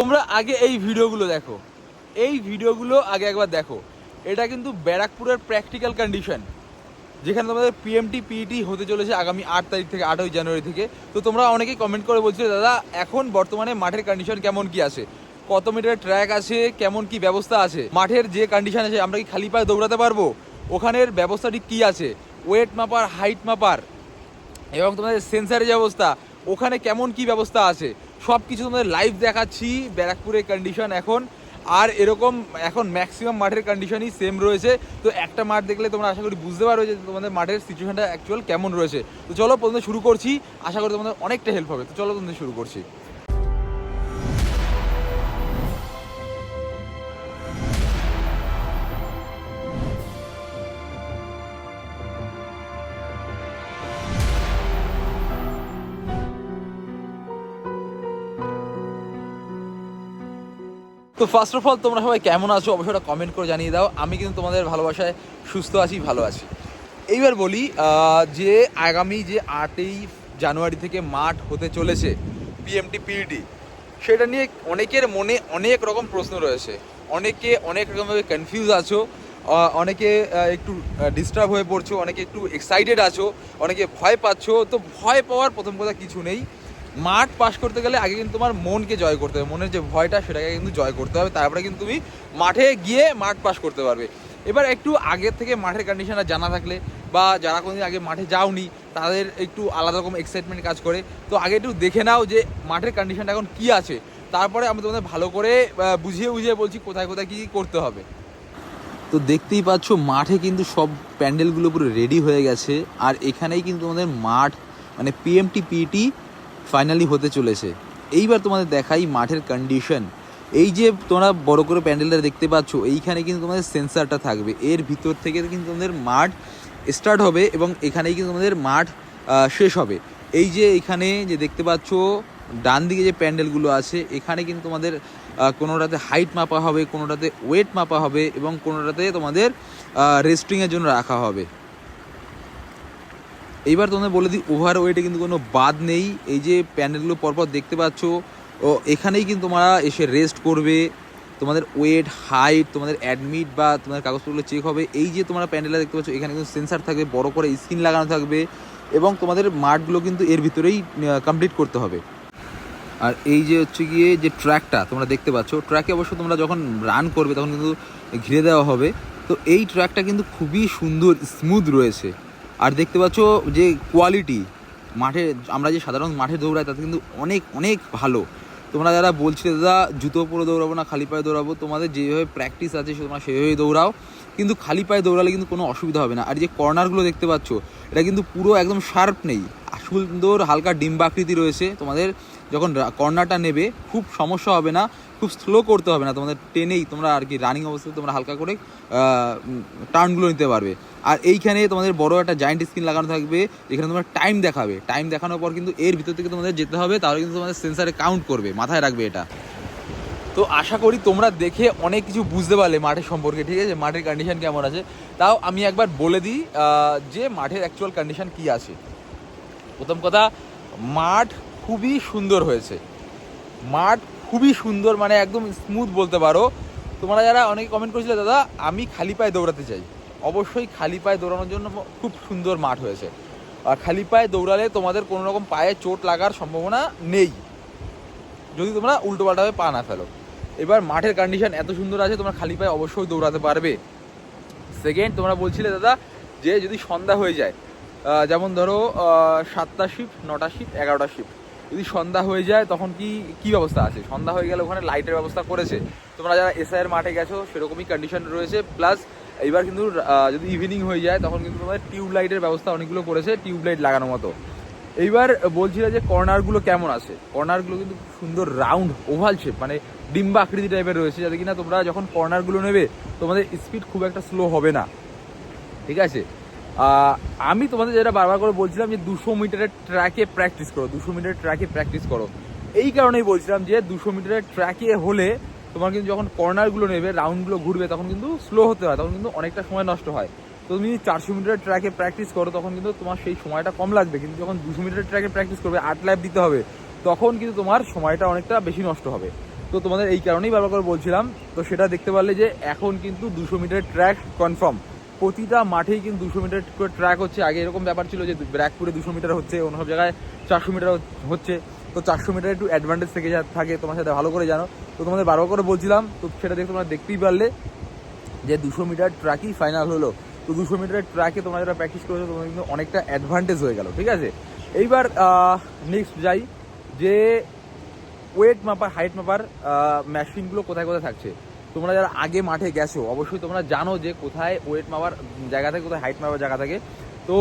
তোমরা আগে এই ভিডিওগুলো দেখো। এই ভিডিওগুলো আগে একবার দেখো। এটা কিন্তু ব্যারাকপুরের প্র্যাকটিক্যাল কন্ডিশন যেখানে তোমাদের পিএমটি পিইটি E হতে চলেছে আগামী আট তারিখ থেকে, আটই জানুয়ারি থেকে। তো তোমরা অনেকেই কমেন্ট করে বলছিলে, দাদা, এখন বর্তমানে মাঠের কন্ডিশন কেমন কি আছে? কত মিটার ট্র্যাক আছে? কেমন কি ব্যবস্থা আছে? মাঠের যে কন্ডিশন আছে, আমরা কি খালি পায়ে দৌড়াতে পারব? ওখানের ব্যবস্থাটি কি আছে? ওয়েট মাপার হাইট মাপার এবং তোমাদের সেন্সারের যে অবস্থা, ওখানে কেমন কি ব্যবস্থা আছে? সব কিছু তোমাদের লাইভ দেখাচ্ছি, ব্যারাকপুরের কন্ডিশন এখন। আর এরকম এখন ম্যাক্সিমাম মাঠের কন্ডিশনই সেম রয়েছে। তো একটা মাঠ দেখলে তোমরা আশা করি বুঝতে পারবে যে তোমাদের মাঠের সিচুয়েশনটা অ্যাকচুয়াল কেমন রয়েছে। তো চলো প্রথমে শুরু করছি। আশা করি তোমাদের অনেকটা হেল্প হবে। তো চলো তোমাদের শুরু করছি। তো ফার্স্ট অফ অল তোমরা সবাই কেমন আছো? অবশ্যই একটা কমেন্ট করে জানিয়ে দাও। আমি কিন্তু তোমাদের ভালোবাসায় সুস্থ আছি, ভালো আছি। এইবার বলি যে আগামী যে আটই জানুয়ারি থেকে মাঠ হতে চলেছে পিএমটি পিইটি সেটা নিয়ে অনেকের মনে অনেক রকম প্রশ্ন রয়েছে। অনেকে অনেক রকমভাবে কনফিউজ আছো অনেকে একটু ডিস্টার্ব হয়ে পড়ছো, অনেকে একটু এক্সাইটেড আছো, অনেকে ভয় পাচ্ছো। তো ভয় পাওয়ার প্রথম কথা কিছু নেই। মাঠ পাস করতে গেলে আগে কিন্তু তোমার মনকে জয় করতে হবে, মনের যে ভয়টা সেটাকে কিন্তু জয় করতে হবে, তারপরে কিন্তু তুমি মাঠে গিয়ে মাঠ পাস করতে পারবে। এবার একটু আগের থেকে মাঠের কন্ডিশনটা জানা থাকলে বা যারা কোনোদিন আগে মাঠে যাওনি, তাদের একটু আলাদা রকম এক্সাইটমেন্ট কাজ করে। তো আগে একটু দেখে নাও যে মাঠের কন্ডিশনটা এখন কি আছে, তারপরে আমি তোমাদের ভালো করে বুঝিয়ে বুঝিয়ে বলছি কোথায় কোথায় কী করতে হবে। তো দেখতেই পাচ্ছ মাঠে কিন্তু সব প্যান্ডেলগুলো পুরো রেডি হয়ে গেছে, আর এখানেই কিন্তু আমাদের মাঠ মানে পিএমটি পিটি ফাইনালি হতে চলেছে। এইবার তোমাদের দেখাই মাঠের কন্ডিশন এই যে তোমরা বড় করে প্যান্ডেলটা দেখতে পাচ্ছ, এইখানে কিন্তু তোমাদের সেন্সারটা থাকবে। এর ভিতর থেকে কিন্তু তোমাদের মাঠ স্টার্ট হবে এবং এখানেই কিন্তু তোমাদের মাঠ শেষ হবে। এই যে এখানে যে দেখতে পাচ্ছ, ডান দিকে যে প্যান্ডেলগুলো আছে, এখানে কিন্তু তোমাদের কোনোটাতে হাইট মাপা হবে, কোনোটাতে ওয়েট মাপা হবে এবং কোনোটাতে তোমাদের রেস্টিংয়ের জন্য রাখা হবে। এইবার তোমাদের বলে দিই ওভার ওয়েটে কিন্তু কোনো বাদ নেই। এই যে প্যান্ডেলগুলো পরপর দেখতে পাচ্ছ, ও, এখানেই কিন্তু তোমরা এসে রেস্ট করবে। তোমাদের ওয়েট হাইট তোমাদের অ্যাডমিট বা তোমাদের কাগজপত্রগুলো চেক হবে। এই যে তোমরা প্যান্ডেলটা দেখতে পাচ্ছ, এখানে কিন্তু সেন্সার থাকবে, বড় করে স্ক্রিন লাগানো থাকবে এবং তোমাদের মাঠগুলো কিন্তু এর ভিতরেই কমপ্লিট করতে হবে। আর এই যে হচ্ছে গিয়ে যে ট্র্যাকটা তোমরা দেখতে পাচ্ছ, ট্র্যাকে অবশ্য তোমরা যখন রান করবে তখন কিন্তু ঘিরে দেওয়া হবে। তো এই ট্র্যাকটা কিন্তু খুবই সুন্দর স্মুথ রয়েছে। আর দেখতে পাচ্ছ যে কোয়ালিটি মাঠে, আমরা যে সাধারণ মাঠে দৌড়াই তাতে কিন্তু অনেক অনেক ভালো। তোমরা যারা বলছিলে, দাদা, জুতো পরে দৌড়াবো না, খালি পায়ে দৌড়াবো। তোমাদের যেভাবে প্র্যাকটিস আছে, তোমরা সেভাবেই দৌড়াও। কিন্তু খালি পায়ে দৌড়ালে কিন্তু কোনো অসুবিধা হবে না। আর যে কর্নারগুলো দেখতে পাচ্ছ, এটা কিন্তু পুরো একদম শার্প নেই। সুন্দর হালকা ডিম্বাকৃতি রয়েছে। তোমাদের যখন কর্নারটা নেবে, খুব সমস্যা হবে না। খুব স্লো করতে হবে না। তোমাদের টেনেই তোমরা আর কি রানিং অবস্থায় তোমরা হালকা করে টার্নগুলো নিতে পারবে। আর এইখানে তোমাদের বড় একটা জায়েন্ট স্ক্রিন লাগানো থাকবে। এখানে তোমার টাইম দেখাবে। টাইম দেখানোর পর কিন্তু এর ভিতর থেকে তোমাদের যেতে হবে, তাহলে কিন্তু তোমাদের সেন্সারে কাউন্ট করবে, মাথায় রাখবে এটা। তো আশা করি তোমরা দেখে অনেক কিছু বুঝতে পারলে মাঠের সম্পর্কে, ঠিক আছে? মাঠের কন্ডিশন কেমন আছে? তাও আমি একবার বলে দিই যে মাঠের অ্যাকচুয়াল কন্ডিশন কি আছে। প্রথম কথা, মাঠ খুবই সুন্দর হয়েছে। মাঠ খুবই সুন্দর মানে একদম স্মুথ বলতে পারো। তোমরা যারা অনেকে কমেন্ট করেছিলে, দাদা, আমি খালি পায়ে দৌড়াতে চাই। অবশ্যই খালি পায়ে দৌড়ানোর জন্য খুব সুন্দর মাঠ হয়েছে। আর খালি পায়ে দৌড়ালে তোমাদের কোনো রকম পায়ে চোট লাগার সম্ভাবনা নেই। যদি তোমরা উল্টো পাল্টাভাবে পা না ফেলো। এবার মাঠের কন্ডিশন এত সুন্দর আছে, তোমরা খালি পায়ে অবশ্যই দৌড়াতে পারবে। সেকেন্ড তোমরা বলছিলে, দাদা, যে যদি সন্ধ্যা হয়ে যায় যেমন ধরো সাতটা শিফট নটা শিফট এগারোটা শিফট যদি সন্ধ্যা হয়ে যায়, তখন কি কি ব্যবস্থা আছে? সন্ধ্যা হয়ে গেলে ওখানে লাইটের ব্যবস্থা করেছে। তোমরা যারা এসআইয়ের মাঠে গেছো, সেরকমই কন্ডিশন রয়েছে। প্লাস এইবার কিন্তু যদি ইভিনিং হয়ে যায়, তখন কিন্তু তোমাদের টিউব লাইটের ব্যবস্থা অনেকগুলো করেছে টিউব লাইট লাগানোর মতো। এইবার বলছিল যে কর্নারগুলো কেমন আছে? কর্নারগুলো কিন্তু সুন্দর রাউন্ড ওভাল শেপ মানে ডিম্বা আকৃতি টাইপের রয়েছে, যাতে কিনা তোমরা যখন কর্নারগুলো নেবে, তোমাদের স্পিড খুব একটা স্লো হবে না। ঠিক আছে? আমি তোমাদের যেটা বারবার করে বলছিলাম যে দুশো মিটারের ট্র্যাকে প্র্যাকটিস করো, দুশো মিটারের ট্র্যাকে প্র্যাকটিস করো। এই কারণেই বলছিলাম যে দুশো মিটারের ট্র্যাকে হলে তোমার কিন্তু যখন কর্নারগুলো নেবে রাউন্ডগুলো ঘুরবে, তখন কিন্তু স্লো হতে হয়, তখন কিন্তু অনেকটা সময় নষ্ট হয়। তো তুমি চারশো মিটারের ট্র্যাকে প্র্যাকটিস করো, তখন কিন্তু তোমার সেই সময়টা কম লাগবে। কিন্তু যখন দুশো মিটারের ট্র্যাকে প্র্যাকটিস করবে আট ল্যাপ দিতে হবে, তখন কিন্তু তোমার সময়টা অনেকটা বেশি নষ্ট হবে। তো তোমাদের এই কারণেই বারবার করে বলছিলাম, তো সেটা দেখতে পারলে যে এখন কিন্তু দুশো মিটারের ট্র্যাক কনফার্ম প্রতিটা মাঠেই কিন্তু দুশো মিটার করে ট্র্যাক হচ্ছে। আগে এরকম ব্যাপার ছিল যে ব্র্যাকপুরে দুশো মিটার হচ্ছে, অন্য সব জায়গায় চারশো মিটার হচ্ছে। তো চারশো মিটার একটু অ্যাডভান্টেজ থেকে থাকে। তোমার সাথে ভালো করে জানো। তো তোমাদের বারবার করে বলছিলাম, তো সেটা দেখে তোমরা দেখতেই পারলে যে দুশো মিটার ট্র্যাকই ফাইনাল হলো। তো দুশো মিটারের ট্র্যাকে তোমরা যারা প্র্যাকটিস করেছ, তোমাদের কিন্তু অনেকটা অ্যাডভান্টেজ হয়ে গেল, ঠিক আছে? এইবার নেক্সট যাই। যে ওয়েট মাপার হাইট মাপার মেশিনগুলো কোথায় কোথায় থাকছে? তোমরা যারা আগে মাঠে গেছো, অবশ্যই তোমরা জানো যে কোথায় ওয়েট মাপার জায়গা থাকে, কোথায় হাইট মাপার জায়গা থাকে। তো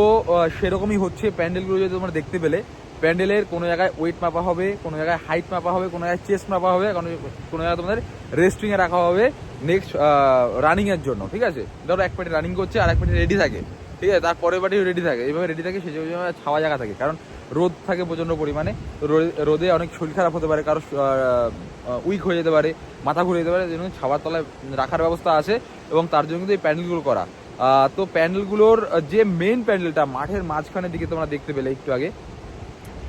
সেরকমই হচ্ছে প্যান্ডেলগুলো যদি তোমরা দেখতে পেলে, প্যান্ডেলের কোনো জায়গায় ওয়েট মাপা হবে, কোনো জায়গায় হাইট মাপা হবে, কোনো জায়গায় চেস্ট মাপা হবে কোনো কোনো জায়গায় তোমাদের রেস্টিংয়ে রাখা হবে নেক্সট রানিংয়ের জন্য, ঠিক আছে? ধরো এক পার্টি রানিং করছে, আর এক পার্টি রেডি থাকে, ঠিক আছে? তার পরের পার্টি রেডি থাকে, এইভাবে রেডি থাকে, সেই জন্য ছাওয়া জায়গা থাকে, কারণ রোদ থাকে প্রচণ্ড পরিমাণে রোদে- অনেক শরীর খারাপ হতে পারে, কারও উইক হয়ে যেতে পারে, মাথা ঘুরে যেতে পারে জন্য ছাওয়ার তলায় রাখার ব্যবস্থা আছে এবং তার জন্য কিন্তু এই প্যান্ডেলগুলো করা। তো প্যান্ডেলগুলোর যে মেন প্যান্ডেলটা, মাঠের মাঝখানের দিকে তোমরা দেখতে পেলে একটু আগে,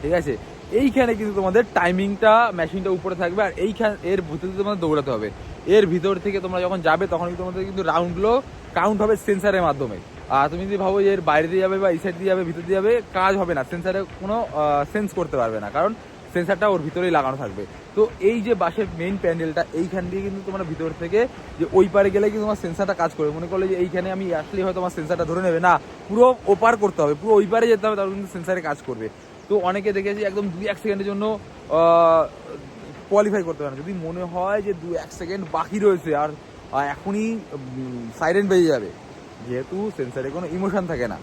ঠিক আছে? এইখানে কিন্তু তোমাদের টাইমিংটা মেশিনটা উপরে থাকবে আর এইখান, এর ভিতরে তোমাদের দৌড়াতে হবে। এর ভিতর থেকে তোমরা যখন যাবে তখন কিন্তু তোমাদের কিন্তু রাউন্ডগুলো কাউন্ট হবে সেন্সারের মাধ্যমে। আর তুমি যদি ভাবো যে এর বাইরে দিয়ে যাবে বা এই সাইড দিয়ে যাবে, ভিতর দিয়ে যাবে, কাজ হবে না। সেন্সারে কোনো সেন্স করতে পারবে না। কারণ সেন্সারটা ওর ভিতরেই লাগানো থাকবে। তো এই যে বাসের মেইন প্যান্ডেলটা এইখান দিয়ে কিন্তু তোমার ভিতর থেকে যে ওই পারে গেলে কিন্তু তোমার সেন্সারটা কাজ করবে। মনে করলে যে এইখানে আমি আসলে হয়তো তোমার সেন্সারটা ধরে নেবে। না, পুরো ওপার করতে হবে। পুরো ওই পারে যেতে হবে, তাহলে কিন্তু সেন্সারে কাজ করবে। তো অনেকে দেখেছি একদম দুই এক সেকেন্ডের জন্য কোয়ালিফাই করতে পারে না। যদি মনে হয় যে দু এক সেকেন্ড বাকি রয়েছে, আর এখনই সাইরেন বেজে যাবে যেহেতু সেন্সারে কোনো ইমোশন থাকে না।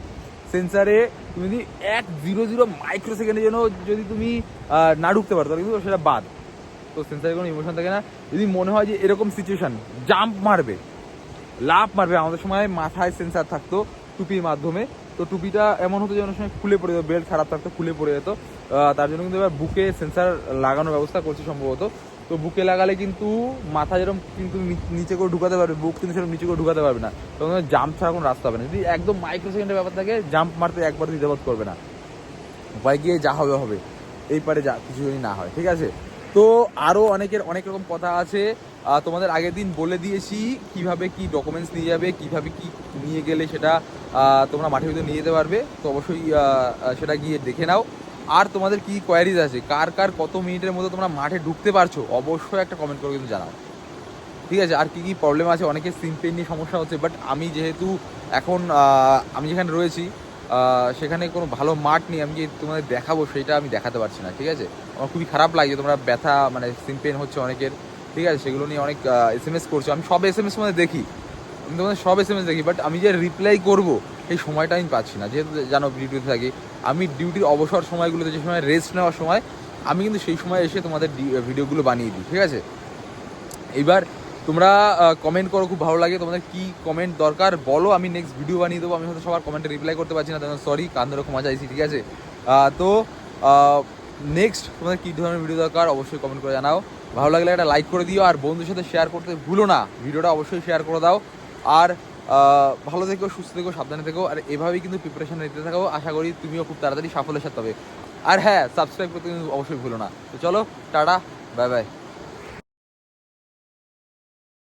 সেন্সারে তুমি যদি এক জিরো জিরো মাইক্রো সেকেন্ডের জন্য যদি তুমি না ঢুকতে পারো, তাহলে কিন্তু সেটা বাদ। তো সেন্সারে কোনো ইমোশন থাকে না। যদি মনে হয় যে এরকম সিচুয়েশান জাম্প মারবে। লাভ মারবে। আমাদের সময় মাথায় সেন্সার থাকতো টুপির মাধ্যমে। তো টুপিটা এমন হতো যে অনেক সময় খুলে পড়ে যেত বেল্ট খারাপ থাকতো, খুলে পড়ে যেত। তার জন্য কিন্তু এবার বুকে সেন্সার লাগানোর ব্যবস্থা করছে সম্ভবত। তো বুকে লাগালে কিন্তু মাথা যেরকম কিন্তু নিচে করে ঢুকাতে পারবে, বুক কিন্তু সেরকম নিচে করে ঢুকাতে পারবে না। তখন জাম্প ছাড়া কোনো রাস্তা হবে না। যদি একদম মাইক্রো সেকেন্ডের ব্যাপার থাকে জাম্প মারতে একবার দ্বিধাবোধ করবে না। উপায় গিয়ে যা হবে হবে। এই পারে যা কিছু যদি না হয়, ঠিক আছে? তো আরও অনেকের অনেক রকম কথা আছে। তোমাদের আগের দিন বলে দিয়েছি কীভাবে কি ডকুমেন্টস নিয়ে যাবে, কীভাবে কি নিয়ে গেলে সেটা তোমরা মাঠের ভিতরে নিয়ে যেতে পারবে। তো অবশ্যই সেটা গিয়ে দেখে নাও। আর তোমাদের কি কোয়ারিজ আছে? কার কার কত মিনিটের মধ্যে তোমরা মাঠে ঢুকতে পারছ? অবশ্যই একটা কমেন্ট করে কিন্তু জানাও। ঠিক আছে? আর কি কি প্রবলেম আছে? অনেকের সিম পেন নিয়ে সমস্যা হচ্ছে বাট আমি যেহেতু এখন আমি যেখানে রয়েছি সেখানে কোনো ভালো মাঠ নেই, আমি যে তোমাদের দেখাবো, সেটা আমি দেখাতে পারছি না, ঠিক আছে? আমার খুবই খারাপ লাগে তোমরা ব্যথা মানে সিম পেন হচ্ছে অনেকের, ঠিক আছে? সেগুলো নিয়ে অনেক এস এম এস করছ। আমি সব এস এম এস মধ্যে দেখি। আমি তোমাদের সব এস এম এস দেখি বাট আমি যে রিপ্লাই করব, সেই সময়টা আমি পাচ্ছি না। যেহেতু জানো ডিউটিতে থাকি, আমি ডিউটির অবসর সময়গুলোতে যে সময় রেস্ট নেওয়ার সময়, আমি কিন্তু সেই সময় এসে তোমাদের ভিডিওগুলো বানিয়ে দিই, ঠিক আছে? এইবার তোমরা কমেন্ট করো, খুব ভালো লাগে। তোমাদের কি কমেন্ট দরকার বলো, আমি নেক্সট ভিডিও বানিয়ে দেবো। আমি হয়তো সবার কমেন্টে রিপ্লাই করতে পারছি না তোমার সরি কান ধরে ক্ষমা চাইছি, ঠিক আছে? তো নেক্সট তোমাদের কী ধরনের ভিডিও দরকার, অবশ্যই কমেন্ট করে জানাও। ভালো লাগলে একটা লাইক করে দিও, আর বন্ধুর সাথে শেয়ার করতে ভুলো না। ভিডিওটা অবশ্যই শেয়ার করে দাও। আর ভালো থেকো, সুস্থ থেকো, সাবধানে থেকো, আর এভাবেই কিন্তু প্রিপারেশন নিতে থাকো। আশা করি তুমিও খুব তাড়াতাড়ি সাফল্যের সাথে হবে আর হ্যাঁ সাবস্ক্রাইব করতে কিন্তু অবশ্যই ভুলো না। তো চলো, টাটা বাই বাই